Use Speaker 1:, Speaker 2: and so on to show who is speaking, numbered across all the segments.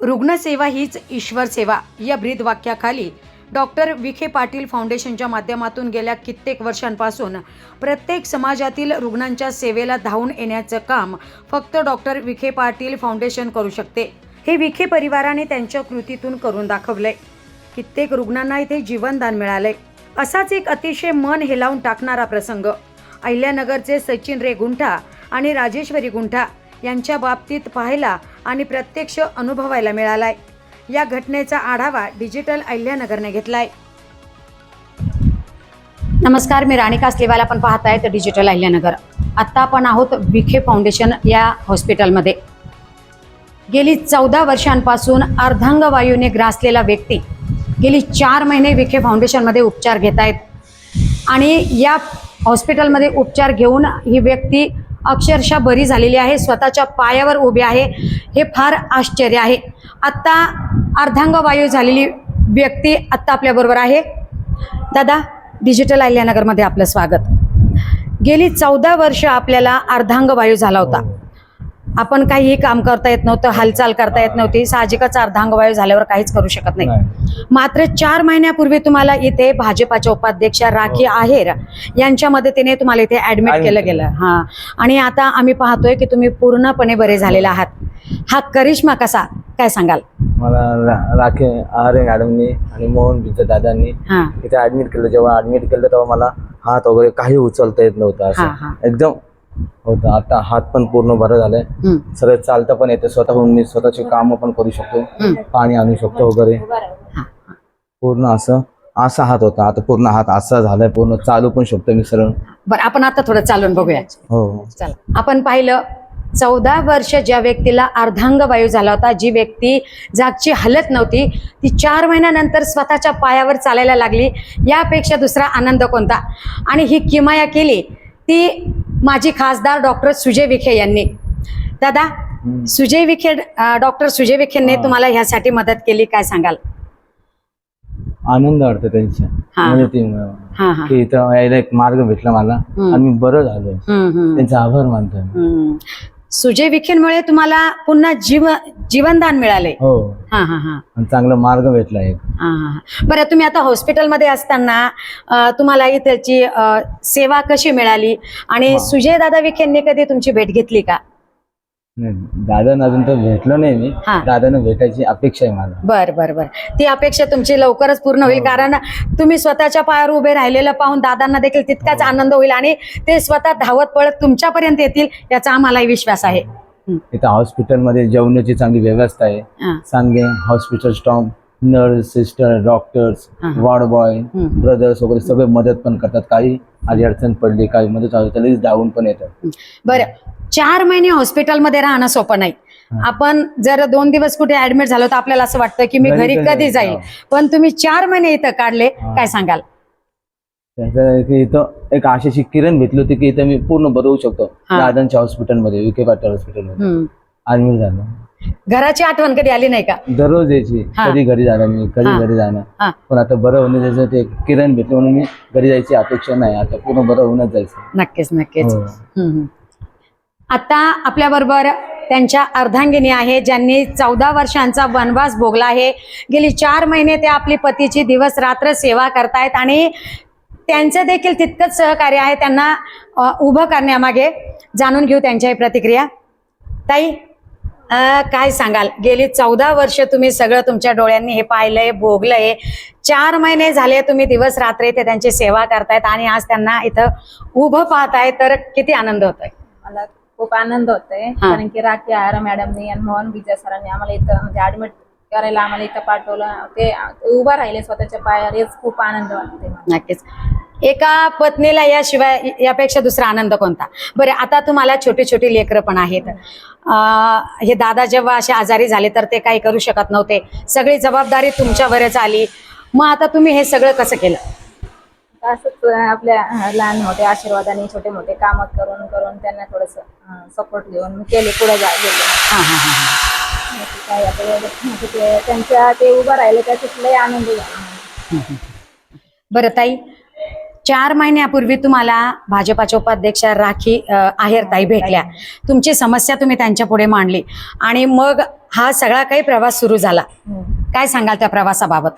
Speaker 1: रुग्णसेवा हीच ईश्वर सेवा. या ब्रीद वाक्याखाली डॉक्टर विखे पाटील फाउंडेशनच्या माध्यमातून गेल्या कित्येक वर्षांपासून प्रत्येक समाजातील रुग्णांच्या सेवेला धावून येण्याचं काम फक्त डॉक्टर विखे पाटील फाउंडेशन करू शकते. हे विखे परिवाराने त्यांच्या कृतीतून करून दाखवलंय. कित्येक रुग्णांना इथे जीवनदान मिळालंय. असाच एक अतिशय मन हेलावून टाकणारा प्रसंग. अहिल्यानगरचे सचिन रे गुंठा आणि राजेश्वरी गुंठा यांच्या बाबतीत पाहायला आणि प्रत्यक्ष अनुभवायला मिळालाय. या घटनेचा आढावा डिजिटल अहिल्यानगरने घेतलाय. नमस्कार मी राणी कासलेवाल आपण पाहताय तर डिजिटल अहिल्यानगर. आत्ता आपण आहोत विखे फाउंडेशन या हॉस्पिटलमध्ये. गेली चौदा वर्षांपासून अर्धांगवायूने ग्रासलेला व्यक्ती गेली चार महिने विखे फाउंडेशनमध्ये उपचार घेत आहेत आणि या हॉस्पिटलमध्ये उपचार घेऊन ही व्यक्ती अक्षरशः बरी झालेली आहे. स्वतःच्या पायावर उभी आहे. हे फार आश्चर्य आहे. आत्ता अर्धांगवायू झालेली व्यक्ती आत्ता आपल्याबरोबर आहे. दादा डिजिटल अहिल्यानगरमध्ये आपलं स्वागत. गेली चौदा वर्ष आपल्याला अर्धांगवायू झाला होता. आपण काहीही काम करता येत नव्हतं हालचाल करता येत नव्हती साहजिकच अर्धांगवायू झाल्यावर काहीच करू शकत नाही. मात्र चार महिन्यापूर्वी तुम्हाला इथे भाजपाच्या उपाध्यक्ष राखी आहेर यांच्या मदतीने तुम्हाला इथे ऍडमिट केलं. गेलं. हा. आणि आता आम्ही पाहतोय की तुम्ही पूर्णपणे बरे झालेला आहात. हा करिश्मा कसा? काय सांगाल?
Speaker 2: मला राखे आरे मॅडमनी आणि मोहन दादांनी
Speaker 1: हा.
Speaker 2: इथे ऍडमिट केलं. जेव्हा ऍडमिट केलं तेव्हा मला हात वगैरे काही उचलता येत नव्हतं
Speaker 1: हा, हा.
Speaker 2: एकदम होतं आता हात पण पूर्ण बरं झालंय. सगळं चालतं पण येतं स्वतःहून मी स्वतःची कामं पण करू शकतो. पाणी आणू शकतो वगैरे. पूर्ण असं असा हात होता. आता पूर्ण हात असा झालाय पूर्ण चालू पण शकतो मी सरळ.
Speaker 1: बरं आपण आता थोडं चालून बघूया.
Speaker 2: हो.
Speaker 1: चला. आपण पाहिलं चौदा वर्ष ज्या व्यक्तीला अर्धांगवायू झाला होता जी व्यक्ती जागची हलत नव्हती ती चार महिन्यानंतर स्वतःच्या पायावर चालायला लागली. यापेक्षा दुसरा आनंद कोणता? आणि ही किमया केली. ती माझी खासदार डॉक्टर सुजय विखे यांनी दादा. सुजय विखे डॉक्टर सुजय विखेंनी. तुम्हाला ह्यासाठी मदत केली काय सांगाल
Speaker 2: आनंद वाटतो त्यांच्या
Speaker 1: हा. हा हा
Speaker 2: की इथं यायला एक मार्ग भेटला मला. आणि मी बरं झालो. त्यांचे आभार मानतो.
Speaker 1: सुजय विखेंमुळे तुम्हाला पुन्हा जीव जीवनदान मिळाले.
Speaker 2: हो.
Speaker 1: हा हा हा.
Speaker 2: आणि चांगला मार्ग भेटला एक.
Speaker 1: हा, हा. बरं तुम्ही आता हॉस्पिटलमध्ये असताना अ, तुम्हाला अ, सेवा कशी मिळाली? आणि. सुजय दादा विखेंनी कधी तुमची भेट घेतली का?
Speaker 2: दादांना अजून तर भेटलो नाही मी.
Speaker 1: हा.
Speaker 2: दादांना भेटायची अपेक्षा आहे मला.
Speaker 1: बर बर बर. ती अपेक्षा तुमची लवकरच पूर्ण होईल
Speaker 2: हो.
Speaker 1: कारण तुम्ही स्वतःच्या पायावर उभे राहिलेलं पाहून दादांना देखील तितकाच
Speaker 2: हो.
Speaker 1: आनंद होईल आणि ते स्वतः धावत पळत तुमच्यापर्यंत येतील याचा आम्हालाही विश्वास आहे.
Speaker 2: इथं हॉस्पिटलमध्ये जेवणाची चांगली व्यवस्था आहे.
Speaker 1: हा,
Speaker 2: चांगले hospital staff nurse sister doctors
Speaker 1: हा.
Speaker 2: वॉर्ड बॉय
Speaker 1: हम्म.
Speaker 2: ब्रदर्स वगैरे सगळे मदत पण करतात काही आधी अडचण पडली काही मदत झाली तर लगेच धावून पण येतात
Speaker 1: बरं चार महिने हॉस्पिटलमध्ये राहणं सोपं नाही
Speaker 2: हा.
Speaker 1: आपण जर दोन दिवस कुठे ऍडमिट झालो तर आपल्याला असं वाटतं की मी
Speaker 2: घरी कधी जाईल?
Speaker 1: पण तुम्ही चार महिने इथं काढले
Speaker 2: हा.
Speaker 1: काय सांगाल
Speaker 2: त्याचं की इथं एक आशेची किरण भेटली होती की इथं मी पूर्ण होऊ शकतो
Speaker 1: हा.
Speaker 2: दादांच्या हॉस्पिटलमध्ये विखे पाटील हॉस्पिटलमध्ये
Speaker 1: हम्म.
Speaker 2: ऍडमिट झालो
Speaker 1: घराची आठवण कधी आली नाही का
Speaker 2: दररोज यायची
Speaker 1: हा.
Speaker 2: कधी घरी जाणार मी कधी
Speaker 1: हा.
Speaker 2: घरी जाणार. पण आता बरं होण्याचं ते किरण भेटले म्हणून मी घरी जायची अपेक्षा नाही आता पूर्ण बरं होऊनच जायचं
Speaker 1: नक्कीच नक्कीच
Speaker 2: हो.
Speaker 1: हम्म, हम्म. आता आपल्या बरोबर त्यांच्या अर्धांगिनी आहे ज्यांनी चौदा वर्षांचा वनवास भोगला आहे गेली चार महिने ते आपली पतीची दिवस रात्र सेवा करतायत आणि त्यांचं देखील तितकंच सहकार्य आहे त्यांना अ, उभं करण्यामागे जाणून घेऊ त्यांच्याही प्रतिक्रिया ताई काय सांगाल? गेली चौदा वर्ष तुम्ही सगळं तुमच्या डोळ्यांनी हे पाहिलंय भोगलंय. चार महिने झाले तुम्ही दिवस रात्र इथे त्यांची सेवा करतायत आणि आज त्यांना इथं उभं पाहताय तर किती आनंद होतोय?
Speaker 3: मला खूप आनंद होतोय कारण की राखी आर मॅडमनी आणि मोहन विजय सरांनी आम्हाला इथं म्हणजे ऍडमिट करायला आम्हाला इथं पाठवलं. ते ते उभा राहिले स्वतःच्या पायावर हेच खूप आनंद वाटते.
Speaker 1: नक्कीच. एका पत्नीला याशिवाय यापेक्षा दुसरा आनंद कोणता? बरं आता तुम्हाला छोटी छोटी लेकरं पण आहेत. हे दादा जेव्हा असे आजारी झाले तर ते काही करू शकत नव्हते. सगळी जबाबदारी तुमच्यावरच आली. मग आता तुम्ही हे सगळं कसं केलं?
Speaker 3: असंच आपल्या लहान मोठे आशीर्वादाने छोटे मोठे काम करून करून त्यांना थोडस सपोर्ट देऊन मी केले पुढे
Speaker 1: हां हां हां
Speaker 3: म्हणजे त्यांच्या ते उभं राहिले त्याच्यात लय आनंद झाला.
Speaker 1: बरं ताई चार महिन्यापूर्वी तुम्हाला भाजपाच्या उपाध्यक्षा राखी आहेरताई भेटल्या. तुमची समस्या तुम्ही त्यांच्या पुढे मांडली. आणि मग हा सगळा काही प्रवास सुरू झाला. काय सांगाल त्या प्रवासाबाबत?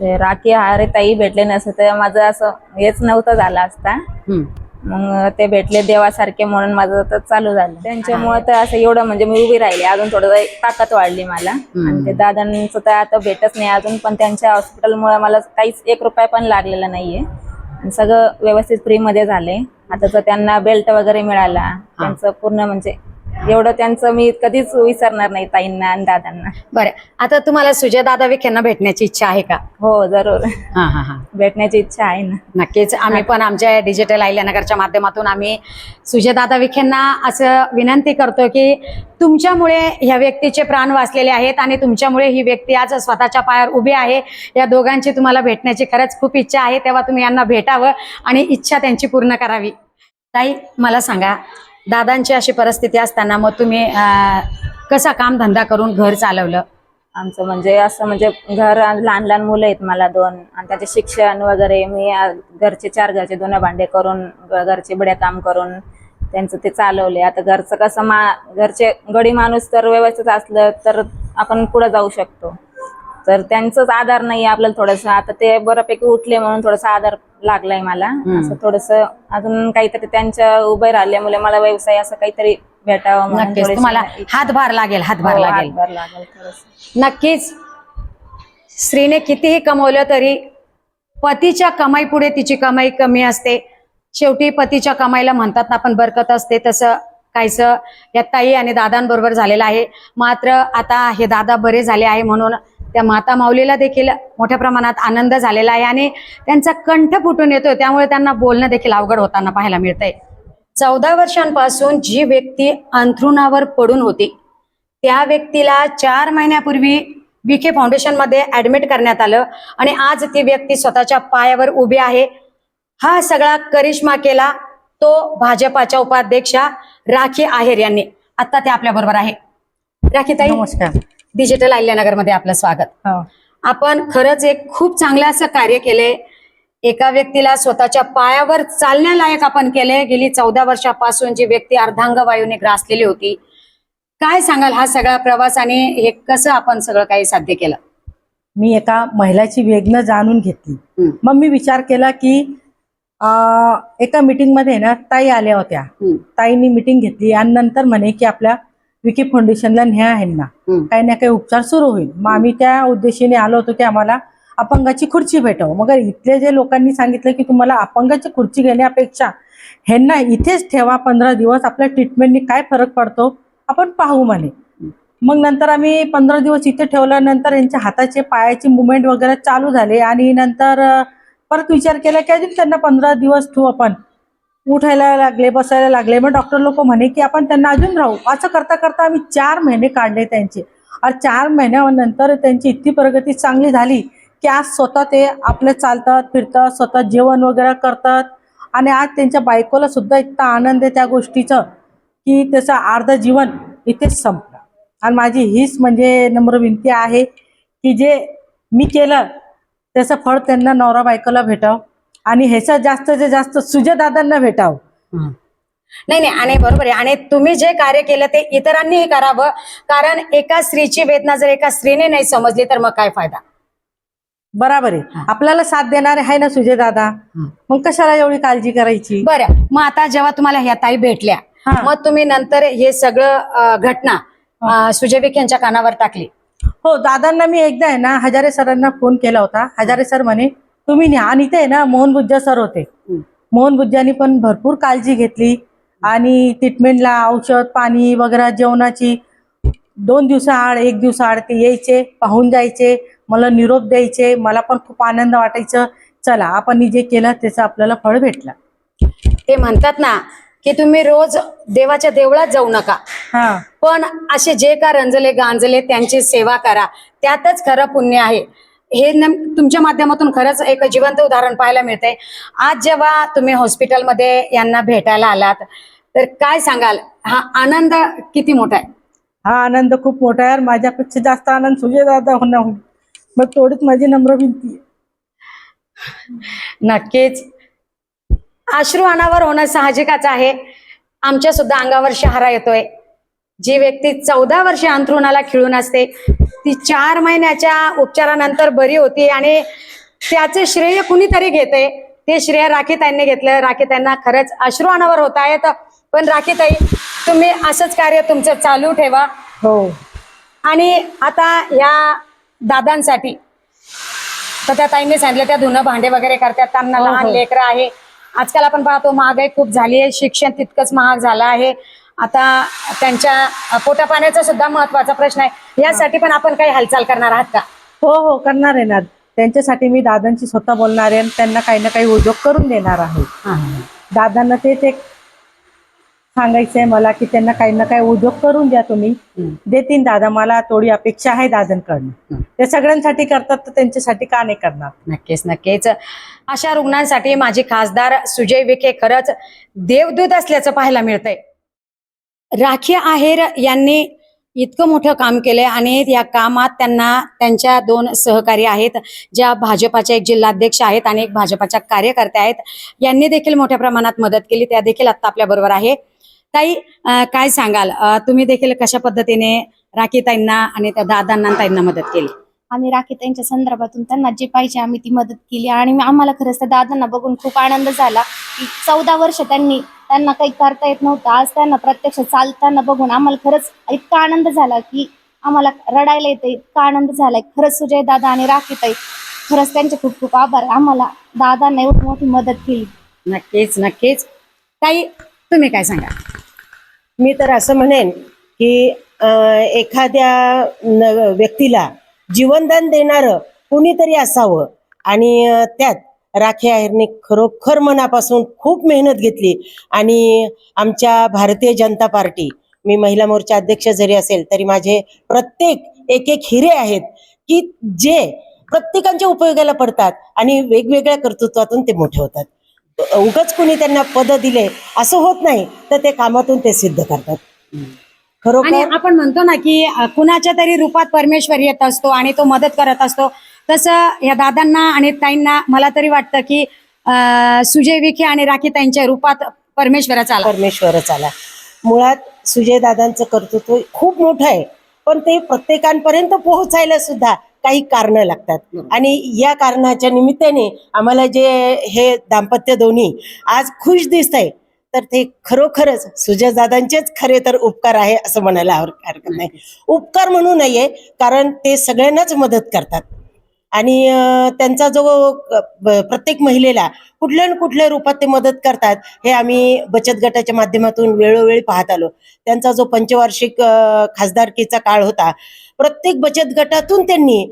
Speaker 3: ते राखी हारे ताई भेटले नसते तर माझं असं हेच नव्हतं झालं असता.
Speaker 1: हम्म.
Speaker 3: मग ते भेटले देवासारखे म्हणून माझं तर चालू झालं. त्यांच्यामुळे तर असं एवढं म्हणजे मी उभी राहिली. अजून थोडं ताकद वाढली मला. आणि ते दादांचं तर आता भेटच नाही अजून पण त्यांच्या हॉस्पिटलमुळे मला काहीच एक रुपया पण लागलेला नाहीये. आणि सगळं व्यवस्थित फ्री मध्ये झाले. आता तर त्यांना बेल्ट वगैरे मिळाला त्यांचं पूर्ण म्हणजे एवढं त्यांचं मी कधीच विसरणार नाही ताईंना आणि दादांना.
Speaker 1: बरं. आता तुम्हाला सुजय दादा विखेंना भेटण्याची इच्छा आहे का?
Speaker 3: हो जरूर.
Speaker 1: हा हा हा.
Speaker 3: भेटण्याची इच्छा आहे ना.
Speaker 1: नक्कीच. आम्ही पण आमच्या डिजिटल आयल्यानगरच्या माध्यमातून आम्ही सुजयदादा विखेंना असं विनंती करतो की तुमच्यामुळे ह्या व्यक्तीचे प्राण वाचलेले आहेत आणि तुमच्यामुळे ही व्यक्ती आज स्वतःच्या पायावर उभी आहे. या दोघांची तुम्हाला भेटण्याची खरंच खूप इच्छा आहे. तेव्हा तुम्ही यांना भेटावं आणि इच्छा त्यांची पूर्ण करावी. ताई मला सांगा दादांची अशी परिस्थिती असताना मग तुम्ही कसा काम धंदा करून घर चालवलं?
Speaker 3: आमचं म्हणजे असं म्हणजे घर लहान लहान मुलं आहेत मला दोन आणि त्याचे शिक्षण वगैरे मी घरचे चार घरचे दोन भांडे करून घरचे बड्या काम करून त्यांचं ते चालवले आता घरचं कसं मा घरचे गडी माणूस तर व्यवस्थित असलं तर आपण पुढे जाऊ शकतो. तर त्यांचंच आधार नाही आपल्याला थोडंसं. आता ते बऱ्यापैकी उठले म्हणून थोडासा आधार लागलाय मला. असं थोडस अजून काहीतरी त्यांच्या उभे राहिल्यामुळे मला व्यवसाय असं काहीतरी भेटावं म्हणून
Speaker 1: नक्कीच.
Speaker 3: थोडीशी
Speaker 1: तुम्हाला हातभार लागेल हातभार
Speaker 3: हो,
Speaker 1: लागेल.
Speaker 3: हातभार लागेल थोडंसं.
Speaker 1: नक्कीच. स्त्रीने कितीही कमवलं तरी पतीच्या कमाईपुढे तिची कमाई कमी असते. शेवटी पतीच्या कमाईला म्हणतात ना आपण बरकत असते तसं काहीसं या ताई आणि दादांबरोबर झालेलं आहे. मात्र आता हे दादा बरे झाले आहे म्हणून त्या माता माऊलीला देखील मोठ्या प्रमाणात आनंद झालेला आहे आणि त्यांचा कंठ फुटून येतोय. त्यामुळे त्यांना बोलणं देखील अवघड होताना पाहायला मिळतंय. चौदा वर्षांपासून जी व्यक्ती अंथरुणावर पडून होती त्या व्यक्तीला चार महिन्यापूर्वी विखे फाउंडेशनमध्ये ऍडमिट करण्यात आलं आणि आज ती व्यक्ती स्वतःच्या पायावर उभी आहे. हा सगळा करिश्मा केला. तो भाजपाच्या उपाध्यक्षा राखी आहेर यांनी. आता ते आपल्या बरोबर आहे. राखीताई
Speaker 4: नमस्कार.
Speaker 1: डिजिटल अहिल्यानगरमध्ये आपलं स्वागत.
Speaker 4: हो.
Speaker 1: आपण खरंच एक खूप चांगलं असं कार्य केले. एका व्यक्तीला स्वतःच्या पायावर चालण्यालायक आपण केले. गेली चौदा वर्षापासून जी व्यक्ती अर्धांग वायूने ग्रासलेली होती. काय सांगाल हा सगळा प्रवास आणि हे कसं आपण सगळं काही साध्य केलं?
Speaker 4: मी एका महिलाची वेदना जाणून घेतली. मग मी विचार केला की एका मीटिंगमध्ये ना ताई आल्या होत्या. ताईंनी मीटिंग घेतली आणि नंतर म्हणे की आपल्या विकी फाउंडेशनला न्या आहे ना. काही ना काही उपचार सुरू होईल. मग आम्ही त्या उद्देशाने आलो होतो की आम्हाला अपंगाची खुर्ची भेटावं. मग इथले जे लोकांनी सांगितलं की तुम्हाला अपंगाची खुर्ची घेण्यापेक्षा ह्यांना इथेच ठेवा पंधरा दिवस आपल्या ट्रीटमेंटनी काय फरक पडतो आपण पाहू म्हणे. मग नंतर आम्ही पंधरा दिवस इथे ठेवल्यानंतर यांच्या हाताचे पायाचे मुवमेंट वगैरे चालू झाले आणि नंतर परत विचार केला की अजून त्यांना पंधरा दिवस ठेवू आपण. उठायला लागले बसायला लागले. मग डॉक्टर लोक म्हणे की आपण त्यांना अजून राहू. असं करता करता आम्ही चार महिने काढले त्यांचे. आणि चार महिन्यानंतर त्यांची इतकी प्रगती चांगली झाली की आज स्वतः ते आपले चालतात फिरतात स्वतः जेवण वगैरे करतात. आणि आज त्यांच्या बायकोला सुद्धा इतका आनंद आहे त्या गोष्टीचं की त्याचं अर्ध जीवन इथेच संपलं. आणि माझी हीच म्हणजे नम्र विनंती आहे की जे मी केलं त्याचं फळ त्यांना नवरा बायकोला भेटावं. आणि ह्याचं जास्तीत जास्त सुजयदादांना भेटावं.
Speaker 1: हम्म. नाही नाही आणि बरोबर आहे. आणि तुम्ही जे कार्य केलं ते इतरांनीही करावं. कारण एका स्त्रीची वेदना जर एका स्त्रीने नाही समजली तर मग काय फायदा?
Speaker 4: बराबर आहे.
Speaker 1: हा.
Speaker 4: आपल्याला साथ देणारे आहे ना सुजयदादा
Speaker 1: हं.
Speaker 4: मग कशाला एवढी काळजी करायची?
Speaker 1: बरं. मग आता जेव्हा तुम्हाला ह्या ताई भेटल्या. मग तुम्ही नंतर हे सगळं घटना सुजय विखे यांच्या कानावर टाकली.
Speaker 4: हो दादांना मी एकदा आहे ना हजारे सरांना फोन केला होता. हजारे सर म्हणे तुम्ही न्या. आणि इथे आहे ना मोहन बुज्जा सर होते. मोहन बुज्जानी पण भरपूर काळजी घेतली. आणि ट्रीटमेंटला औषध पाणी वगैरे जेवणाची दोन दिवसाआड एक दिवसाआड ते यायचे पाहून जायचे मला निरोप द्यायचे. मला पण खूप आनंद वाटायचं. चला आपण जे केलं त्याचं आपल्याला फळ भेटलं.
Speaker 1: ते म्हणतात ना की तुम्ही रोज देवाच्या देवळात जाऊ नका. पण असे जे का रंजले गांजले त्यांची सेवा करा. त्यातच खरं पुण्य आहे. हे तुमच्या माध्यमातून खरंच एक जिवंत उदाहरण पाहायला मिळतंय. आज जेव्हा तुम्ही हॉस्पिटलमध्ये यांना भेटायला आलात तर काय सांगाल? हा आनंद किती मोठा आहे?
Speaker 4: हा आनंद खूप मोठा आहे. माझ्यापेक्षा जास्त आनंद सुजयदादा होणार मग थोडीच माझी नम्र विनंती.
Speaker 1: नक्कीच. अश्रू अनावर होणं साहजिकच आहे. आमच्या सुद्धा अंगावर शहारा येतोय. जी व्यक्ती चौदा वर्षे अंथरुणाला खिळून असते ती चार महिन्याच्या उपचारानंतर बरी होती आणि त्याचे श्रेय कुणीतरी घेते. ते श्रेय राखीताईंनी घेतलं. राखीताईंना खरंच अश्रू अनावर होत आहेत. पण राखीताई तुम्ही असंच कार्य तुमचं चालू ठेवा.
Speaker 4: हो.
Speaker 1: आणि आता या दादांसाठी तर त्या ताईंनी सांगितलं त्या धुणं भांडे वगैरे करतात. त्यांना
Speaker 4: हो,
Speaker 1: लहान
Speaker 4: हो.
Speaker 1: लेकरं आहे. आजकाल आपण पाहतो महागाई खूप झाली आहे शिक्षण तितकंच महाग झालं आहे. आता त्यांच्या पोटापाण्याचा सुद्धा महत्त्वाचा प्रश्न आहे. यासाठी पण आपण काही हालचाल करणार आहात का?
Speaker 4: हो हो करणार आहे ना. त्यांच्यासाठी मी दादांची स्वतः बोलणार आहे आणि त्यांना काही ना काही उद्योग करून देणार आहे. दादांना तेच एक सांगायचं आहे मला की त्यांना काही ना काही उद्योग करून द्या तुम्ही. देतील दादा मला थोडी अपेक्षा आहे दादांकडनं. ते सगळ्यांसाठी करतात तर त्यांच्यासाठी का नाही करणार?
Speaker 1: नक्कीच नक्कीच. अशा रुग्णांसाठी माझे खासदार सुजय विखे खरंच देवदूत असल्याचं पाहायला मिळतंय. राखी आहेर यांनी इतकं मोठं काम केलंय आणि या कामात त्यांना त्यांच्या दोन सहकारी आहेत ज्या भाजपाच्या एक जिल्हाध्यक्ष आहेत आणि एक भाजपाच्या कार्यकर्त्या आहेत यांनी देखील मोठ्या प्रमाणात मदत केली. त्या देखील आता आपल्या बरोबर आहे. ताई काय सांगाल? तुम्ही देखील कशा पद्धतीने राखीताईंना आणि त्या दादांना ताईंना मदत केली?
Speaker 5: आम्ही राखी त्यांच्या संदर्भातून त्यांना जे पाहिजे आम्ही ती मदत केली आणि आम्हाला खरंच त्या दादांना बघून खूप आनंद झाला की चौदा वर्ष त्यांनी त्यांना काही करता येत नव्हतं. आज त्यांना प्रत्यक्ष चालताना बघून आम्हाला खरंच इतका आनंद झाला की आम्हाला रडायला येतं इतका आनंद झालाय खरंच सुजय दादा आणि राखीताई खरंच त्यांचे खूप खूप आभार. आम्हाला दादांना एवढी मोठी मदत केली.
Speaker 1: नक्कीच नक्कीच. ताई तुम्ही काय सांगा?
Speaker 6: मी तर असं म्हणेन की एखाद्या व्यक्तीला जीवनदान देणारं कुणीतरी असावं आणि त्यात राखी आहेरने खरोखर मनापासून खूप मेहनत घेतली आणि आमच्या भारतीय जनता पार्टी मी महिला मोर्चा अध्यक्ष जरी असेल तरी माझे प्रत्येक एक एक हिरे आहेत की जे प्रत्येकांच्या उपयोगाला पडतात आणि वेगवेगळ्या कर्तृत्वातून ते मोठे होतात. उगाच कुणी त्यांना पद दिले असं होत नाही. तर ते कामातून ते सिद्ध करतात.
Speaker 1: आणि
Speaker 6: खरोखर
Speaker 1: आपण म्हणतो ना की अ, कुणाच्या तरी रूपात परमेश्वर येत असतो आणि तो मदत करत असतो. तसं या दादांना आणि ताईंना मला तरी वाटतं की अ, सुजय विखे आणि राखी ताईंच्या रूपात परमेश्वराचा आला.
Speaker 6: परमेश्वरच आला. मुळात सुजयदादांचं कर्तृत्व खूप मोठं आहे. पण ते प्रत्येकांपर्यंत पोहोचायला सुद्धा काही कारणं लागतात. आणि या कारणाच्या निमित्ताने आम्हाला जे हे दाम्पत्य दोन्ही आज खुश दिसत आहे तर ते खरोखरच सुजयदादांचेच खरे तर उपकार आहे असं म्हणायला हर- हरकत नाही. उपकार म्हणू नये कारण ते सगळ्यांनाच मदत करतात. आणि त्यांचा जो प्रत्येक महिलेला कुठल्या न कुठल्या रूपात ते मदत करतात हे आम्ही बचत गटाच्या माध्यमातून वेळोवेळी पाहत आलो. त्यांचा जो पंचवार्षिक खासदारकीचा काळ होता प्रत्येक बचत गटातून त्यांनी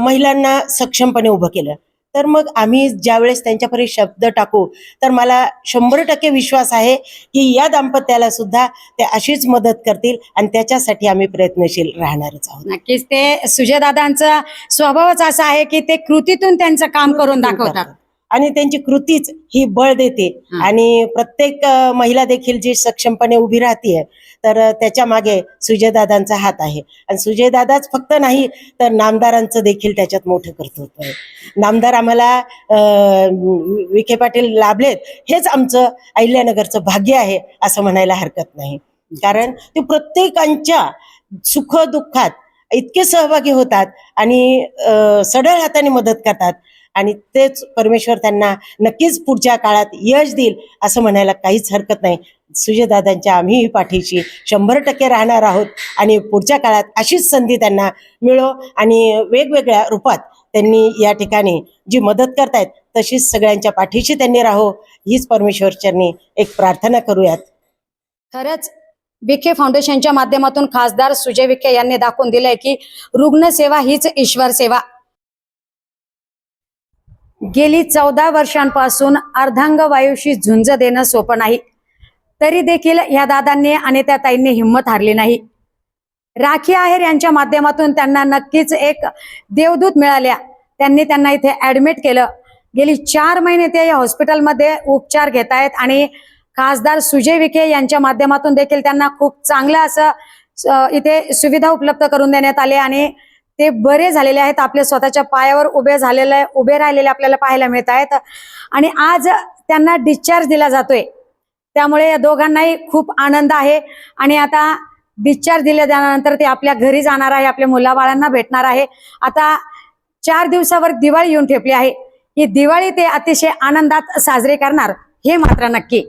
Speaker 6: महिलांना सक्षमपणे उभं केलं. तर मग आम्ही ज्यावेळेस त्यांच्यापर्यंत शब्द टाकू तर मला शंभर टक्के विश्वास आहे की या दाम्पत्याला सुद्धा ते अशीच मदत करतील आणि त्याच्यासाठी आम्ही प्रयत्नशील राहणारच आहोत.
Speaker 1: नक्कीच. ते सुजय दादांचा स्वभावच असा आहे की ते कृतीतून त्यांचं काम करून दाखवतात.
Speaker 6: आणि त्यांची कृतीच ही बळ देते. आणि प्रत्येक महिला देखील जी सक्षमपणे उभी राहतीये तर त्याच्यामागे सुजयदादांचा हात आहे. आणि सुजयदादाच फक्त नाही तर नामदारांचं देखील त्याच्यात मोठं कर्तृत्व आहे. नामदार आम्हाला विखे पाटील लाभलेत हेच आमचं अहिल्यानगरचं भाग्य आहे असं म्हणायला हरकत नाही. कारण ते प्रत्येकांच्या सुख दुःखात इतके सहभागी होतात आणि अ, सढळ हाताने मदत करतात. आणि तेच परमेश्वर त्यांना नक्कीच पुढच्या काळात यश देईल असं म्हणायला काहीच हरकत नाही. सुजयदादांच्या आम्हीही पाठीशी शंभर टक्के राहणार आहोत आणि पुढच्या काळात अशीच संधी त्यांना मिळो आणि वेगवेगळ्या रूपात त्यांनी या ठिकाणी जी मदत करतायत तशीच सगळ्यांच्या पाठीशी त्यांनी राहो. हीच परमेश्वरच्यांनी एक प्रार्थना करूयात.
Speaker 1: खरंच विखे फाउंडेशनच्या माध्यमातून खासदार सुजय विखे यांनी दाखवून दिलंय की रुग्णसेवा हीच ईश्वर सेवा गेली चौदा वर्षांपासून अर्धांग वायूशी झुंज देणं सोपं नाही. तरी देखील या दादांनी आणि त्या ताईंनी हिंमत हारली नाही. राखी आहेर यांच्या माध्यमातून त्यांना नक्कीच एक देवदूत मिळाल्या. त्यांनी त्यांना इथे ऍडमिट केलं. गेली चार महिने ते या हॉस्पिटलमध्ये उपचार घेत आहेत आणि खासदार सुजय विखे यांच्या माध्यमातून देखील त्यांना खूप चांगलं असं इथे सुविधा उपलब्ध करून देण्यात आली आणि ते बरे झालेले आहेत आपल्या स्वतःच्या पायावर उभे झालेले उभे राहिलेले आपल्याला पाहायला मिळत आहेत. आणि आज त्यांना डिस्चार्ज दिला जातोय. त्यामुळे या दोघांनाही खूप आनंद आहे. आणि आता डिस्चार्ज दिल्या जाण्यानंतर ते आपल्या घरी जाणार आहे आपल्या मुलाबाळांना भेटणार आहे. आता चार दिवसावर दिवाळी येऊन ठेपली आहे. ही दिवाळी ते अतिशय आनंदात साजरी करणार हे मात्र नक्की.